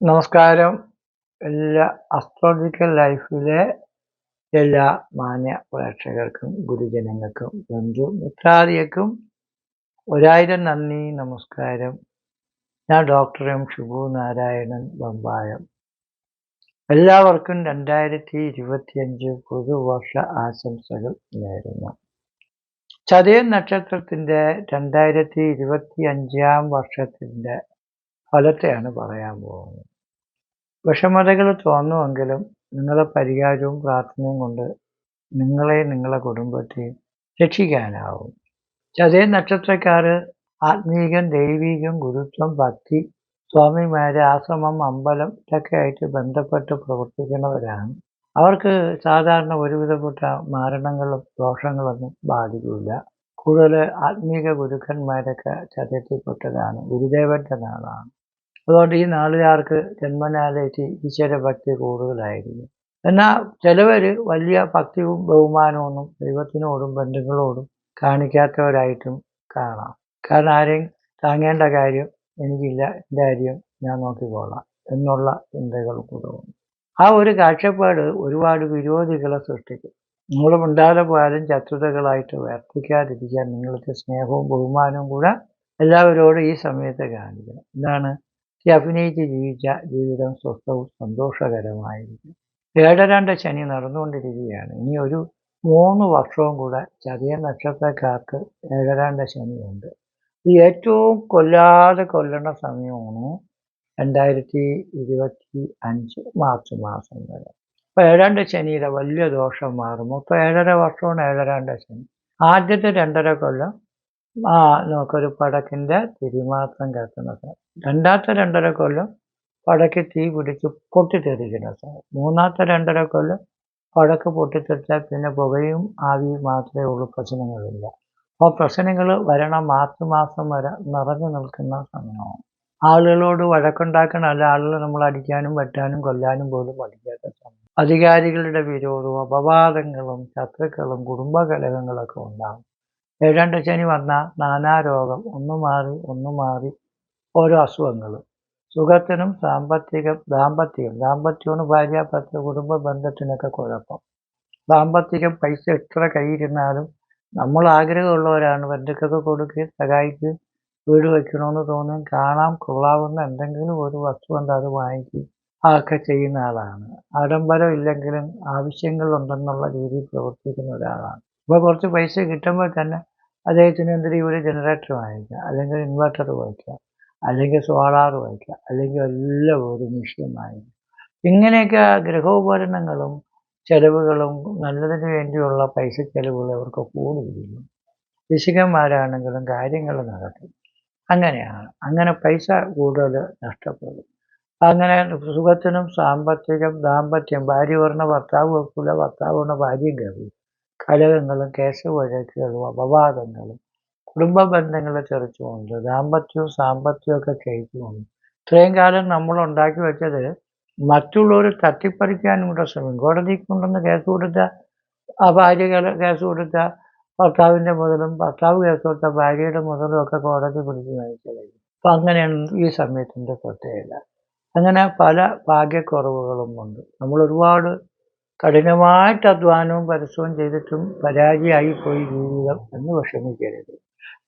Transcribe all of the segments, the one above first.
നമസ്കാരം. എല്ലാ അസ്ട്രോളജിക്കൽ ലൈഫിലെ എല്ലാ മാന്യ പ്രേക്ഷകർക്കും ഗുരുജനങ്ങൾക്കും ബന്ധു മിത്രാദിയക്കും ഒരായിരം നന്ദി നമസ്കാരം. ഞാൻ ഡോക്ടർ എം ഷിബു നാരായണൻ ബമ്പായം. എല്ലാവർക്കും രണ്ടായിരത്തി ഇരുപത്തിയഞ്ച് പുതുവർഷ ആശംസകൾ നേരുന്നു. ചതയൻ നക്ഷത്രത്തിന്റെ രണ്ടായിരത്തി ഇരുപത്തി അഞ്ചാം വർഷത്തിന്റെ ഫലത്തെയാണ് പറയാൻ പോകുന്നത്. വിഷമതകൾ തോന്നുമെങ്കിലും നിങ്ങളുടെ പരിഹാരവും പ്രാർത്ഥനയും കൊണ്ട് നിങ്ങളെ നിങ്ങളുടെ കുടുംബത്തെയും രക്ഷിക്കാനാവും. ചതേ നക്ഷത്രക്കാർ ആത്മീകം ദൈവീകം ഗുരുത്വം ഭക്തി സ്വാമിമാര് ആശ്രമം അമ്പലം ഇതൊക്കെ ആയിട്ട് ബന്ധപ്പെട്ട് പ്രവർത്തിക്കുന്നവരാണ്. അവർക്ക് സാധാരണ ഒരുവിധപ്പെട്ട മരണങ്ങളും ദോഷങ്ങളൊന്നും ബാധിക്കില്ല കൂടുതൽ ആത്മീക ഗുരുക്കന്മാരൊക്കെ ചതയത്തിൽപ്പെട്ടതാണ് ഗുരുദേവന്റെ നാളാണ്. അതുകൊണ്ട് ഈ നാളുകാർക്ക് ജന്മനാലേറ്റി ഈശ്വര ഭക്തി കൂടുതലായിരിക്കും എന്നാൽ ചിലവർ വലിയ ഭക്തിയും ബഹുമാനമൊന്നും ദൈവത്തിനോടും ബന്ധുക്കളോടും കാണിക്കാത്തവരായിട്ടും കാണാം. കാരണം ആരെയും താങ്ങേണ്ട കാര്യം എനിക്കില്ല എന്റെ കാര്യം ഞാൻ നോക്കിക്കോളാം എന്നുള്ള ചിന്തകൾ കൂടുന്നു ആ ഒരു കാഴ്ചപ്പാട് ഒരുപാട് വിരോധികളെ സൃഷ്ടിക്കും. നിങ്ങൾ ഉണ്ടാകെ പോയാലും ശത്രുതകളായിട്ട് വർത്തിക്കാതിരിക്കാൻ നിങ്ങൾക്ക് സ്നേഹവും ബഹുമാനവും കൂടെ എല്ലാവരോടും ഈ സമയത്ത് കാണിക്കണം. എന്താണ് അഭിനയിച്ച് ജീവിച്ച ജീവിതം സ്വസ്ഥവും സന്തോഷകരമായിരിക്കും. ഏഴരണ്ട ശനി നടന്നുകൊണ്ടിരിക്കുകയാണ്. ഇനി ഒരു മൂന്ന് വർഷവും കൂടെ ചതയ നക്ഷത്രക്കാർക്ക് ഏഴരാണ്ട ശനിയുണ്ട്. ഇത് ഏറ്റവും കൊല്ലാതെ കൊല്ലണ സമയമാണ് രണ്ടായിരത്തി ഇരുപത്തി അഞ്ച് മാർച്ച് മാസം വരെ. അപ്പോൾ ഏഴാണ്ട ശനിയുടെ വലിയ ദോഷം മാറും മൊത്തം ഏഴര വർഷമാണ് ഏഴരാണ്ട ശനി. ആദ്യത്തെ രണ്ടര കൊല്ലം ആ നമുക്കൊരു പടക്കിന്റെ തിരിമാത്രം കേൾക്കുന്ന സാർ. രണ്ടാമത്തെ രണ്ടര കൊല്ലം പടക്ക് തീ പിടിച്ച് പൊട്ടിത്തെറിക്കുന്ന സാർ. മൂന്നാമത്തെ രണ്ടര കൊല്ലം പടക്ക് പൊട്ടിത്തെറിച്ചാൽ പിന്നെ പുകയും ആവിയും മാത്രമേ ഉള്ളൂ പ്രശ്നങ്ങളില്ല. അപ്പോൾ പ്രശ്നങ്ങൾ വരണ മാർച്ച് മാസം വരെ നിറഞ്ഞു നിൽക്കുന്ന സമയമാണ്. ആളുകളോട് വഴക്കുണ്ടാക്കണമല്ല ആളുകൾ നമ്മൾ അടിക്കാനും വെട്ടാനും കൊല്ലാനും പോലും പഠിക്കാത്ത സമയം. അധികാരികളുടെ വിരോധവും അപവാദങ്ങളും ശത്രുക്കളും കുടുംബകലഹങ്ങളൊക്കെ ഉണ്ടാകും ഏഴാണ്ട് ശനി വന്നാൽ നാനാരോഗം ഒന്നു മാറി ഒന്നു മാറി. ഓരോ അസുഖങ്ങൾ. സുഖത്തിനും സാമ്പത്തിക ദാമ്പത്യം. ദാമ്പത്യമാണ് ഭാര്യ പത്ര കുടുംബ ബന്ധത്തിനൊക്കെ കുഴപ്പം. സാമ്പത്തികം പൈസ എത്ര കയ്യിരുന്നാലും നമ്മൾ ആഗ്രഹമുള്ളവരാണ്. ബന്ധുക്കൾക്ക് കൊടുക്കുകയും സഹായിക്കുകയും വീട് വയ്ക്കണമെന്ന് തോന്നും. കാണാൻ കൊള്ളാവുന്ന എന്തെങ്കിലും ഒരു വസ്തു ഉണ്ട് അത് വാങ്ങിക്കും. ഒക്കെ ചെയ്യുന്ന ആളാണ്. ആഡംബരം ഇല്ലെങ്കിലും ആവശ്യങ്ങളുണ്ടെന്നുള്ള രീതിയിൽ പ്രവർത്തിക്കുന്ന ഒരാളാണ്. ഇപ്പോൾ കുറച്ച് പൈസ കിട്ടുമ്പോൾ തന്നെ അദ്ദേഹത്തിന് എന്തെങ്കിലും ഒരു ജനറേറ്റർ വാങ്ങിക്കാം. അല്ലെങ്കിൽ ഇൻവെർട്ടർ വാങ്ങിക്കാം. അല്ലെങ്കിൽ സോളാർ വാങ്ങിക്കാം. അല്ലെങ്കിൽ എല്ലാം ഒരു മിഷീൻ വാങ്ങിക്കാം. ഇങ്ങനെയൊക്കെ ഗൃഹോപകരണങ്ങളും ചെലവുകളും നല്ലതിന് വേണ്ടിയുള്ള പൈസ ചെലവുകൾ അവർക്ക് കൂടിയിരുന്നു കൃഷികന്മാരാണെങ്കിലും കാര്യങ്ങൾ നടക്കും. അങ്ങനെയാണ്. അങ്ങനെ പൈസ കൂടുതൽ നഷ്ടപ്പെടും. അങ്ങനെ സുഖത്തിനും സാമ്പത്തികം ദാമ്പത്യം ഭാര്യ പറഞ്ഞ ഭർത്താവ് വെക്കില്ല ഭർത്താവ് പറഞ്ഞ ഭാര്യയും കേൾക്കും കലഹങ്ങളും കേശവഴക്കുകളും അപവാദങ്ങളും കുടുംബ ബന്ധങ്ങളെ തെറിച്ചുകൊണ്ട് ദാമ്പത്യവും സാമ്പത്തികവും ഒക്കെ കഴിച്ചുകൊണ്ട് ഇത്രയും കാലം നമ്മൾ ഉണ്ടാക്കി വെച്ചത് മറ്റുള്ളവർ തട്ടിപ്പറിക്കാനും കൂടെ ശ്രമിക്കും. കോടതിക്ക് കൊണ്ടുവന്ന് കേസ് കൊടുത്ത ആ ഭാര്യ കേസ് കൊടുത്ത ഭർത്താവിന്റെ മുതലും ഭർത്താവ് കേസ് കൊടുത്ത ഭാര്യയുടെ മുതലും ഒക്കെ കോടതി പിടിച്ച് നയിച്ചതായി അപ്പം അങ്ങനെയാണ് ഈ സമയത്തിന്റെ പ്രത്യേകത. അങ്ങനെ പല ഭാഗ്യക്കുറവുകളും ഉണ്ട്. നമ്മൾ ഒരുപാട് കഠിനമായിട്ട് അധ്വാനവും പരസ്യവും ചെയ്തിട്ടും പരാജയമായി പോയി ജീവിതം എന്ന് വിഷമിക്കരുത്.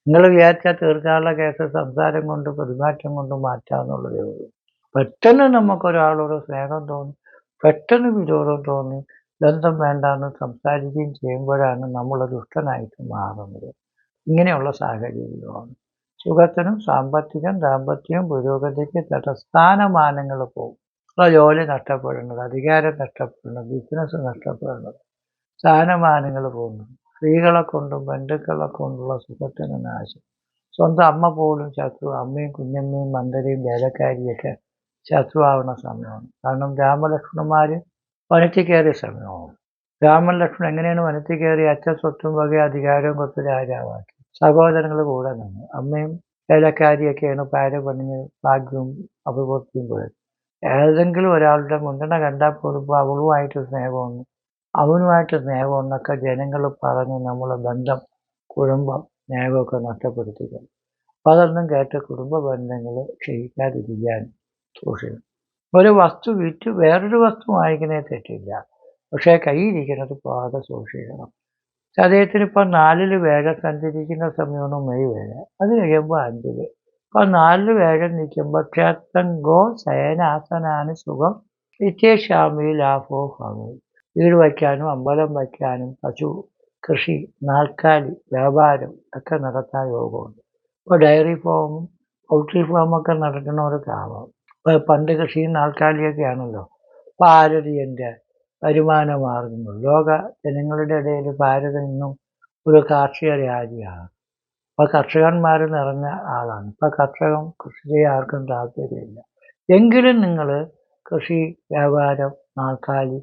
നിങ്ങൾ വിചാരിച്ചാൽ തീർക്കാനുള്ള കേസ് സംസാരം കൊണ്ട് പെരുമാറ്റം കൊണ്ട് മാറ്റാമെന്നുള്ളതേ ഉള്ളൂ. പെട്ടെന്ന് നമുക്കൊരാളോട് സ്നേഹം തോന്നി പെട്ടെന്ന് വിരോധം തോന്നി ബന്ധം വേണ്ടാന്ന് സംസാരിക്കുകയും ചെയ്യുമ്പോഴാണ് നമ്മൾ ദുഷ്ടനായിട്ട് മാറുന്നത്. ഇങ്ങനെയുള്ള സാഹചര്യമാണ് സുഖത്തിനും സാമ്പത്തികം ദാമ്പത്യം പുരോഗതിക്ക് തടസ്ഥാനമാനങ്ങൾ പോകും. ജോലി നഷ്ടപ്പെടുന്നത് അധികാരം നഷ്ടപ്പെടുന്നത് ബിസിനസ് നഷ്ടപ്പെടുന്നത് സ്ഥാനമാനങ്ങൾ പോകുന്നു. സ്ത്രീകളെ കൊണ്ടും ബന്ധുക്കളെ കൊണ്ടുള്ള സുഖത്തിന് നാശം. സ്വന്തം അമ്മ പോലും ശത്രു അമ്മയും കുഞ്ഞമ്മയും മന്ദരയും വേലക്കാരിയൊക്കെ ശത്രുവാകുന്ന സമയമാണ്. കാരണം രാമലക്ഷ്മണന്മാർ വനത്തിൽ കയറിയ സമയമാണ്. രാമൻ ലക്ഷ്മണൻ എങ്ങനെയാണ് വനത്തിൽ കയറി അച്ഛൻ സ്വത്തും വക അധികാരവും കൊത്ത രാജാവാക്കി? സഹോദരങ്ങൾ കൂടെ നിന്ന്. അമ്മയും വേലക്കാരിയൊക്കെയാണ് പാര പണിഞ്ഞ് ഭാഗ്യവും അഭിവൃദ്ധിയും പോയത് ഏതെങ്കിലും ഒരാളുടെ മുൻഗണന കണ്ടാൽ പോലും അവളുമായിട്ട് സ്നേഹമൊന്നും അവനുമായിട്ട് സ്നേഹമൊന്നൊക്കെ ജനങ്ങൾ പറഞ്ഞ് നമ്മളെ ബന്ധം കുടുംബം സ്നേഹമൊക്കെ നഷ്ടപ്പെടുത്തുക അതൊന്നും കേട്ട് കുടുംബ ബന്ധങ്ങൾ ക്ഷയിക്കാതിരിക്കാൻ സൂക്ഷിക്കണം. ഒരു വസ്തു വിറ്റ് വേറൊരു വസ്തു വാങ്ങിക്കുന്നതിൽ തെറ്റില്ല. പക്ഷേ കയ്യിരിക്കുന്നത് പാത സൂക്ഷിക്കണം. ചതയത്തിന് ഇപ്പം നാലിൽ വേഗം സഞ്ചരിക്കുന്ന സമയമാണ് മെയ് വേഴ. അത് കഴിയുമ്പോൾ അഞ്ചിൽ ഇപ്പം നാലിൽ വേഴം നിൽക്കുമ്പോൾ ഗോ ശയനാസനാണ് സുഖം നിത്യശാമി ലാഭോ ഭംഗി. വീട് വയ്ക്കാനും അമ്പലം വയ്ക്കാനും പശു കൃഷി നാൽക്കാലി വ്യാപാരം ഒക്കെ നടത്താൻ യോഗമുണ്ട്. ഇപ്പോൾ ഡയറി ഫാമും പൗൾട്രി ഫാമൊക്കെ നടക്കുന്നവർക്കാവാം ഇപ്പോൾ പണ്ട് കൃഷിയും നാൽക്കാലിയൊക്കെ ആണല്ലോ. ഭാരതീയന്റെ വരുമാന മാർഗങ്ങൾ ലോക ജനങ്ങളുടെ ഇടയിൽ ഭാരതം ഇന്നും ഒരു കാർഷിക രാജ്യമാണ്. അപ്പോൾ കർഷകന്മാർ നിറഞ്ഞ ആളാണ്. ഇപ്പോൾ കർഷകം കൃഷി ചെയ്യാൻ ആർക്കും താല്പര്യമില്ല. എങ്കിലും നിങ്ങൾ കൃഷി വ്യാപാരം നാൽക്കാലി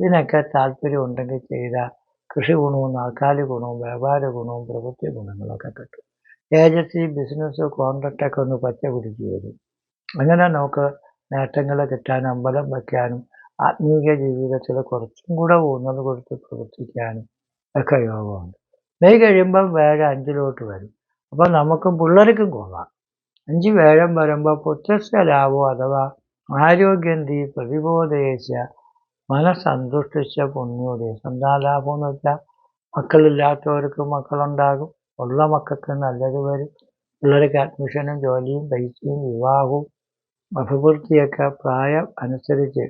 ഇതിനൊക്കെ താല്പര്യം ഉണ്ടെങ്കിൽ ചെയ്താൽ കൃഷി ഗുണവും നാൽക്കാലി ഗുണവും വ്യാപാര ഗുണവും പ്രവൃത്തി ഗുണങ്ങളൊക്കെ കിട്ടും. ഏജൻസി ബിസിനസ് കോൺട്രാക്റ്റൊക്കെ ഒന്ന് പച്ച പിടിച്ച് വരും. അങ്ങനെ നമുക്ക് നേട്ടങ്ങൾ കിട്ടാൻ അമ്പലം വയ്ക്കാനും ആത്മീയ ജീവിതത്തിൽ കുറച്ചും കൂടെ ഊന്നൽ കൊടുത്ത് പ്രവർത്തിക്കാനും ഒക്കെ യോഗമുണ്ട്. മെയ് കഴിയുമ്പം വേഴം അഞ്ചിലോട്ട് വരും. അപ്പം നമുക്ക് പിള്ളേർക്കും കൊള്ളാം. അഞ്ച് വേഴം വരുമ്പോൾ പുത്രസ്യ ലാഭോ അഥവാ ആരോഗ്യന്തി പ്രതിബോധയേശ മനസ്സന്തുഷ്ടിച്ച പുണ്യോദയ സന്താലാഭം എന്ന് വെച്ചാൽ മക്കളില്ലാത്തവർക്ക് മക്കളുണ്ടാകും. ഉള്ള മക്കൾക്ക് നല്ലത് വരും. പിള്ളേർക്ക് അഡ്മിഷനും ജോലിയും പൈസയും വിവാഹവും അഭിവൃദ്ധിയൊക്കെ പ്രായം അനുസരിച്ച്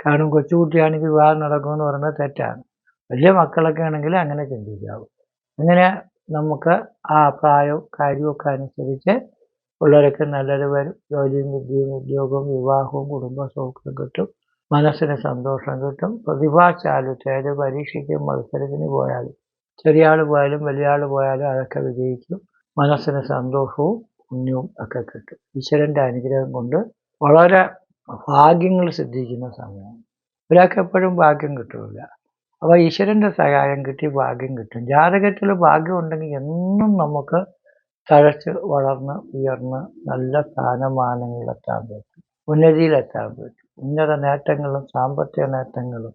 കാരണം കൊച്ചുകുട്ടിയാണെങ്കിൽ വിവാഹം നടക്കുമെന്ന് പറയുന്നത് തെറ്റാണ്. വലിയ മക്കളൊക്കെ ആണെങ്കിൽ അങ്ങനെ ചിന്തിക്കാവും. അങ്ങനെ നമുക്ക് ആ പ്രായവും കാര്യമൊക്കെ അനുസരിച്ച് പിള്ളേരൊക്കെ നല്ലത് വരും. ജോലിയും വിദ്യയും ഉദ്യോഗവും വിവാഹവും കുടുംബ സൗഖ്യം കിട്ടും. മനസ്സിന് സന്തോഷം കിട്ടും. പ്രതിഭാശാലും ഏത് പരീക്ഷയ്ക്ക് മത്സരത്തിന് പോയാലും ചെറിയ ആൾ പോയാലും വലിയ ആൾ പോയാലും അതൊക്കെ വിജയിക്കും. മനസ്സിന് സന്തോഷവും പുണ്യവും ഒക്കെ കിട്ടും. ഈശ്വരന്റെ അനുഗ്രഹം കൊണ്ട് വളരെ ഭാഗ്യങ്ങൾ സിദ്ധിക്കുന്ന സമയമാണ്. ഒരാൾക്ക് എപ്പോഴും ഭാഗ്യം കിട്ടില്ല അപ്പോൾ ഈശ്വരന്റെ സഹായം കിട്ടി ഭാഗ്യം കിട്ടും. ജാതകത്തിൽ ഭാഗ്യം ഉണ്ടെങ്കിൽ എന്നും നമുക്ക് തഴച്ച് വളർന്ന് ഉയർന്ന് നല്ല സ്ഥാനമാനങ്ങളിലെത്താൻ പറ്റും. ഉന്നതിയിലെത്താൻ പറ്റും. ഉന്നത നേട്ടങ്ങളും സാമ്പത്തിക നേട്ടങ്ങളും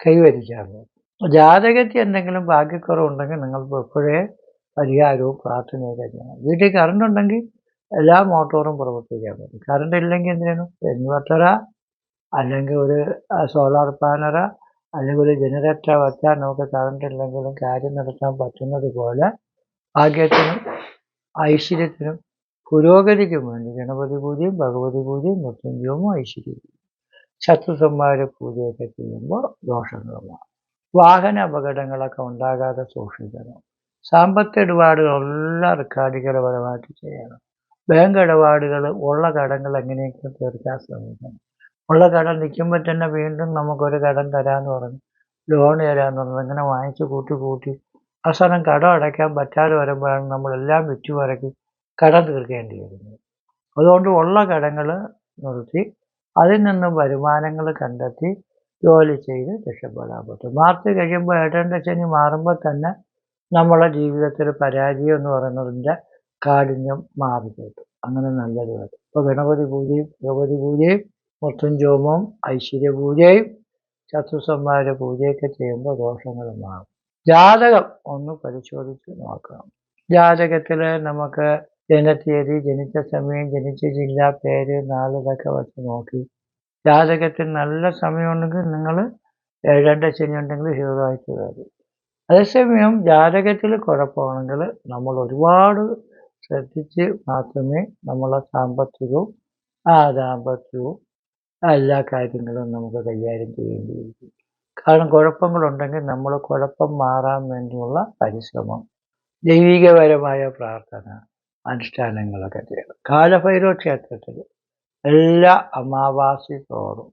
കൈവരിക്കാൻ പറ്റും. ജാതകത്തിൽ എന്തെങ്കിലും ഭാഗ്യക്കുറവുണ്ടെങ്കിൽ നിങ്ങൾക്ക് എപ്പോഴേ പരിഹാരവും പ്രാർത്ഥനയൊക്കെ ചെയ്യണം. വീട്ടിൽ കറണ്ട് ഉണ്ടെങ്കിൽ എല്ലാ മോട്ടോറും പ്രവർത്തിക്കാൻ പറ്റും. കറണ്ട് ഇല്ലെങ്കിൽ എന്തിനാണ്? ഇൻവെർട്ടറാ അല്ലെങ്കിൽ ഒരു സോളാർ പാനറ അല്ലെങ്കിൽ ഒരു ജനറേറ്റർ വച്ചാൽ നമുക്ക് കറണ്ട് ഇല്ലെങ്കിലും കാര്യം നടത്താൻ പറ്റുന്നത് പോലെ ഭാഗ്യത്തിനും ഐശ്വര്യത്തിനും പുരോഗതിക്കും വേണ്ടി ഗണപതി പൂജയും ഭഗവതി പൂജയും മൃത്യുഞ്ജയവും ഐശ്വര്യവും. ശത്രുസന്മാര പൂജയൊക്കെ ചെയ്യുമ്പോൾ ദോഷങ്ങളുമാണ്. വാഹന അപകടങ്ങളൊക്കെ ഉണ്ടാകാതെ സൂക്ഷിക്കണം. സാമ്പത്തിക ഇടപാടുകളെല്ലാം റെക്കാർഡിക്കലപരമായിട്ട് ചെയ്യണം. ബാങ്ക് ഇടപാടുകൾ ഉള്ള കടങ്ങൾ എങ്ങനെയൊക്കെ തീർക്കാൻ ശ്രമിക്കണം. ഉള്ള കടം നിൽക്കുമ്പോൾ തന്നെ വീണ്ടും നമുക്കൊരു കടം തരാമെന്ന് പറഞ്ഞു. ലോൺ തരാമെന്ന് പറഞ്ഞു. അങ്ങനെ വാങ്ങിച്ച് കൂട്ടി കൂട്ടി അവസാനം കടം അടയ്ക്കാൻ പറ്റാതെ വരുമ്പോഴാണ് നമ്മളെല്ലാം വിറ്റു പറക്കി കടം തീർക്കേണ്ടി വരുന്നത് അതുകൊണ്ട് ഉള്ള കടങ്ങൾ നിർത്തി അതിൽ നിന്നും വരുമാനങ്ങൾ കണ്ടെത്തി ജോലി ചെയ്ത് രക്ഷപ്പെടാൻ പറ്റും. മാർച്ച് കഴിയുമ്പോൾ ഏഴരണ്ട ശനി മാറുമ്പോൾ തന്നെ നമ്മളെ ജീവിതത്തിൽ പരാജയം എന്ന് പറയുന്നതിന്റെ കാഠിന്യം മാറി കിട്ടും അങ്ങനെ നല്ലത് വരും ഇപ്പോൾ ഗണപതി പൂജയും ഗണപതി പൂജയും മൃത്യുഞ്ജോമവും ഐശ്വര്യ പൂജയും ചതുസംഹാര പൂജയൊക്കെ ചെയ്യുമ്പോൾ ദോഷങ്ങൾ മാറും ജാതകം ഒന്ന് പരിശോധിച്ച് നോക്കണം. ജാതകത്തിൽ നമുക്ക് ജനതീയതി ജനിച്ച സമയം ജനിച്ച ജില്ല പേര് നാല് ഇതൊക്കെ വെച്ച് നോക്കി. ജാതകത്തിൽ നല്ല സമയമുണ്ടെങ്കിൽ നിങ്ങൾ ഏഴണ്ട ശനി ഉണ്ടെങ്കിൽ ഹീറോയ്ക്ക് വരും. അതേസമയം ജാതകത്തിൽ കുഴപ്പമാണെങ്കിൽ നമ്മൾ ഒരുപാട് ശ്രദ്ധിച്ച് മാത്രമേ നമ്മളെ സാമ്പത്തികവും ആ ദാമ്പത്യവും എല്ലാ കാര്യങ്ങളും നമുക്ക് കൈകാര്യം ചെയ്യേണ്ടിയിരിക്കും. കാരണം കുഴപ്പങ്ങളുണ്ടെങ്കിൽ നമ്മൾ കുഴപ്പം മാറാൻ വേണ്ടിയുള്ള പരിശ്രമം ദൈവികപരമായ പ്രാർത്ഥന അനുഷ്ഠാനങ്ങളൊക്കെ ചെയ്യണം. കാലഭൈരവ ക്ഷേത്രത്തിൽ എല്ലാ അമാവാസി തോറും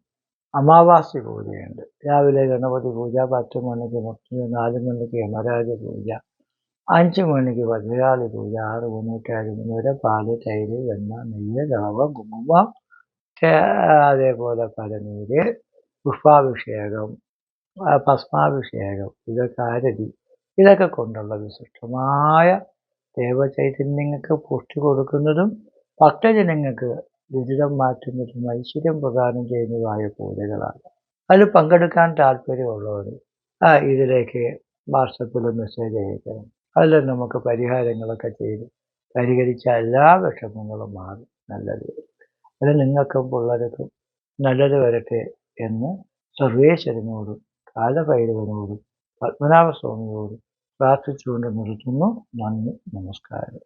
അമാവാസി പൂജയുണ്ട്. രാവിലെ ഗണപതി പൂജ പത്ത് മണിക്ക് മുക്തി നാല് മണിക്ക് യമരാജ പൂജ അഞ്ച് മണിക്ക് ഭദ്രകാളി പൂജ ആറ് മണിക്ക് ഏഴ് മണി വരെ പാൽ തൈര് വെണ്ണ നെയ്യ് റവ കുങ്കുമം അതേപോലെ പലനീര് പുഷ്പാഭിഷേകം ഭസ്മാഭിഷേകം ഇതൊക്കെ ആരതി ഇതൊക്കെ കൊണ്ടുള്ള വിശിഷ്ടമായ ദേവചൈതന്യങ്ങൾക്ക് പുഷ്ടി കൊടുക്കുന്നതും ഭക്തജനങ്ങൾക്ക് ദുരിതം മാറ്റുന്നതും ഐശ്വര്യം പ്രദാനം ചെയ്യുന്നതുമായ പൂജകളാണ്. അതിൽ പങ്കെടുക്കാൻ താല്പര്യമുള്ളവർ ഇതിലേക്ക് വാട്സപ്പിൽ മെസ്സേജ് അയക്കണം. അതിൽ നമുക്ക് പരിഹാരങ്ങളൊക്കെ ചെയ്ത് പരിഹരിച്ച എല്ലാ വിഷമങ്ങളും മാറും. നല്ലത്. അത് നിങ്ങൾക്കും പിള്ളേർക്കും നല്ലത് വരട്ടെ എന്ന് സർവേശ്വരനോടും കാലഭൈരവനോടും പത്മനാഭസ്വാമിയോടും പ്രാർത്ഥിച്ചുകൊണ്ട് നിർത്തുന്നു. നന്ദി നമസ്കാരം.